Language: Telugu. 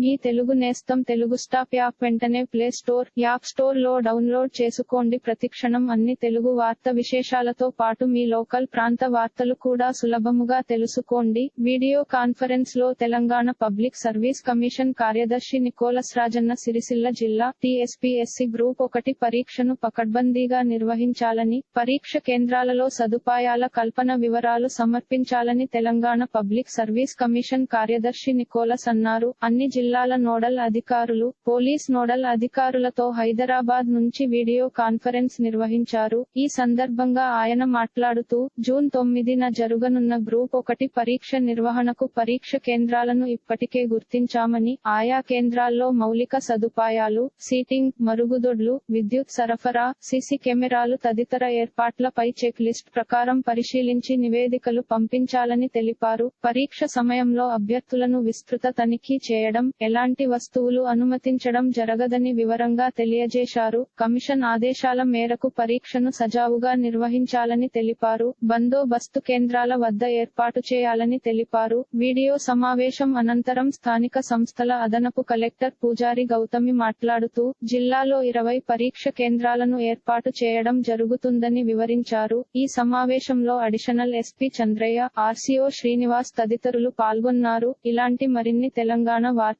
మీ తెలుగు నేస్తం తెలుగు స్టాప్ యాప్ వెంటనే ప్లే స్టోర్ యాప్ స్టోర్లో డౌన్లోడ్ చేసుకోండి. ప్రతిక్షణం అన్ని తెలుగు వార్త విశేషాలతో పాటు మీ లోకల్ ప్రాంత వార్తలు కూడా సులభముగా తెలుసుకోండి. వీడియో కాన్ఫరెన్స్లో తెలంగాణ పబ్లిక్ సర్వీస్ కమిషన్ కార్యదర్శి నికోలస్ రాజన్న సిరిసిల్ల జిల్లా టీఎస్పీఎస్సీ గ్రూప్ ఒకటి పరీక్షను పకడ్బందీగా నిర్వహించాలని పరీక్ష కేంద్రాలలో సదుపాయాల కల్పన వివరాలు సమర్పించాలని తెలంగాణ పబ్లిక్ సర్వీస్ కమిషన్ కార్యదర్శి నికోలస్ అన్నారు. అన్ని జిల్లా జిల్లాల నోడల్ అధికారులు పోలీస్ నోడల్ అధికారులతో హైదరాబాద్ నుంచి వీడియో కాన్ఫరెన్స్ నిర్వహించారు. ఈ సందర్భంగా ఆయన మాట్లాడుతూ జూన్ తొమ్మిదిన జరుగనున్న గ్రూప్ ఒకటి పరీక్ష నిర్వహణకు పరీక్ష కేంద్రాలను ఇప్పటికే గుర్తించామని ఆయా కేంద్రాల్లో మౌలిక సదుపాయాలు సీటింగ్ మరుగుదొడ్లు విద్యుత్ సరఫరా సీసీ కెమెరాలు తదితర ఏర్పాట్లపై చెక్ లిస్ట్ ప్రకారం పరిశీలించి నివేదికలు పంపించాలని తెలిపారు. పరీక్ష సమయంలో అభ్యర్థులను విస్తృత తనిఖీ చేయడం ఎలాంటి వస్తువులు అనుమతించడం జరగదని వివరంగా తెలియజేశారు. కమిషన్ ఆదేశాల మేరకు పరీక్షను సజావుగా నిర్వహించాలని తెలిపారు. బందోబస్తు కేంద్రాల వద్ద ఏర్పాటు చేయాలని తెలిపారు. వీడియో సమావేశం అనంతరం స్థానిక సంస్థల అదనపు కలెక్టర్ పూజారి గౌతమి మాట్లాడుతూ జిల్లాలో ఇరవై పరీక్ష కేంద్రాలను ఏర్పాటు చేయడం జరుగుతుందని వివరించారు. ఈ సమావేశంలో additional SP Chandraiah RCO Srinivas తదితరులు పాల్గొన్నారు. ఇలాంటి మరిన్ని తెలంగాణ వార్త